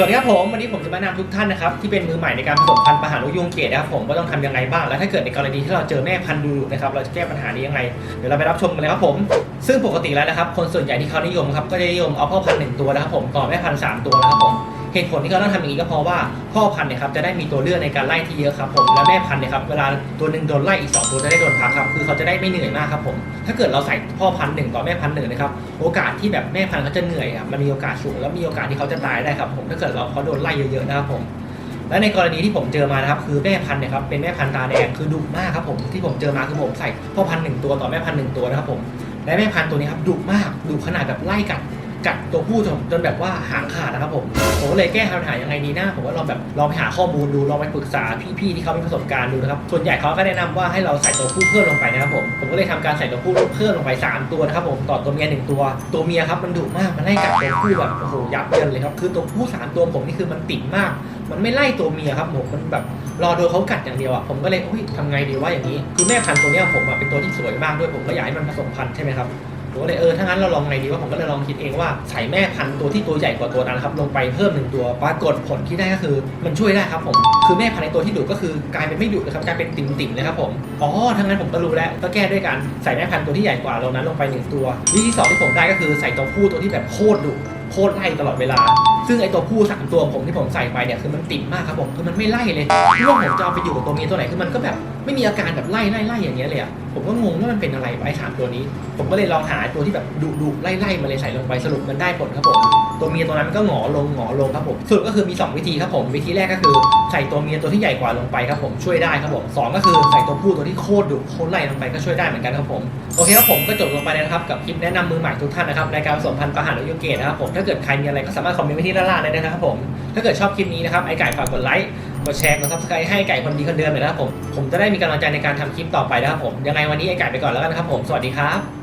สวัสดีครับผม วันนี้ผมจะมาแนะนำทุกท่านนะครับที่เป็นมือใหม่ในการผสมพันธุ์ปลาหางนกยุงเกตนะครับผมว่าต้องทำยังไงบ้าง แล้วถ้าเกิดในกรณีที่เราเจอแม่พันธุ์ดูนะครับเราจะแก้ปัญหานี้ยังไง เดี๋ยวเราไปรับชมกันเลยครับผม ซึ่งปกติแล้วนะครับคนส่วนใหญ่ที่เขานิยมครับก็จะนิยมเอาพ่อพันธุ์หนึ่งตัวนะครับผมต่อแม่พันธุ์สามตัวนะครับผม ตุผลที่เขาต้องทำอย่างนี้ก็เพราะว่าพ่อพันธุ์เนี่ยครับจะได้มีตัวเลือกในการไล่ที่เยอะครับผมและแม่พันธุ์เนี่ยครับเวลาตัวหนึ่งโดนไล่อีกสองตัวจะได้โดนพักครับคือเขาจะได้ไม่เหนื่อยมากครับผมถ้าเกิดเราใส่พ่อพันธุ์หนึ่งต่อแม่พันธุ์หนึ่งนะครับโอกาสที่แบบแม่พันธุ์เขาจะเหนื่อยครับมันมีโอกาสสูงแล้วมีโอกาสที่เขาจะตายได้ครับผมถ้าเกิดเราเขาโดนไล่เยอะๆนะครับผมและในกรณีที่ผมเจอมานะครับคือแม่พันธุ์เนี่ยครับเป็นแม่พันธุ์ตาแดงคือดุมากครับผมที่ผมเจอมาคือผมใส่พ่อพันธุ์หนึ่งตัวต่อแม่พันธุ์หนึ่งตัวนะครับผมและแม่พันธุ์ตัวนี้ครับดุมากดุขนาดแบบไล่กัด กัดตัวผู้จนแบบว่าหางขาดนะครับผมผมก็เลยแก้ปัญหายังไงดีนะผมก็ลองแบบลองไปหาข้อมูลดูลองไปปรึกษาพี่ๆที่เขามีประสบการณ์ดูนะครับส่วนใหญ่เขาก็แนะนำว่าให้เราใส่ตัวผู้เพิ่มลงไปนะครับผมผมก็เลยทำการใส่ตัวผู้เพิ่มลงไปสามตัวนะครับผมต่อตัวเมียหนึ่งตัวตัวเมียครับมันดุมากมันไล่กัดตัวผู้แบบโอ้โหยับเยินเลยครับคือตัวผู้สามตัวผมนี่คือมันติดมาก มันไม่ไล่ตัวเมียครับผมมันแบบรอโดนเขากัดอย่างเดียวอะผมก็เลยโอ้ยทำไงดีว่าอย่างนี้ คือแม่พันธุ์ตัวเนี้ยผมอะเป็นตัวที่สวยมากด้วยผมก็อยากให้มันผสมพันธุ์ใช่ไหมครับ ผมก็เลยเออถ้างั้นเราลองไงดีว่าผมก็เลยลองคิดเองว่าใส่แม่พันธุ์ตัวที่ตัวใหญ่กว่าตัวนั้นครับลงไปเพิ่มหนึ่งตัวปรากฏผลที่ได้ก็คือ มันช่วยได้ครับผมคือแม่พันธุ์ในตัวที่ดุก็คือกลายเป็นไม่ดุนะครับกลายเป็นติ่มๆนะครับผมอ๋อถ้างั้นผมก็รู้แล้วก็แก้ด้วยการใส่แม่พันธุ์ตัวที่ใหญ่กว่าเรานั้นลงไปหนึ่งตัววิธีที่สองที่ผมได้ก็คือใส่ตัวผู้ตัวที่แบบโคตรดุ โคตรไล่ตลอดเวลา ซึ่งไอตัวผู้สามตัวผมที่ผมใส่ไปเนี่ยคือมันติ่มมากครับผมคือมันไม่ไล่เลยที่ว่าผมจะเอาไปอยู่กับตัวเมียตัวไหนคือมันก็แบบไม่มีอาการแบบไล่ไล่ไล่อย่างเงี้ยเลยอะผมก็งงว่ามันเป็นอะไรไอสามตัวนี้ ผมก็เลยลองหาตัวที่แบบดุดุไล่ไล่มาเลยใส่ลงไปสรุปมันได้ผลครับผมตัวเมียตัวนั้นก็หงอลงหงอลงครับผมสรุปก็คือมีสองวิธีครับผมวิธีแรกก็คือใส่ตัวเมียตัวที่ใหญ่กว่าลงไปครับผมช่วยได้ครับผมสองก็คือใส่ตัวผู้ตัวที่โคตรดุโคตรไล่ลงไปก็ช่วยได้เหมือนกันครับผมโอเคครับผมก็จบลงไปแล้วนะครับกับคลิปแนะนำมือใหม่ทุกท่านนะครับในการผสมพันธุ์ปลาหางนกยูงเกตนะครับผมถ้าเกิดใครมีอะไรก็สามารถคอมเมนต์ไว้ที่ด้านล่างได้นะครับผม ถ้าเกิดชอบคลิปนี้นะครับไอไก่ฝากกดไลค์กดแชร์กดซับสไครต์ให้ไก่คนดีคนเดิมเลยนะครับผมผมจะได้มีกำลังใจในการทำคลิปต่อไปนะครับผมยังไงวันนี้ไอไก่ไปก่อนแล้วกันนะครับผมสวัสดีครับ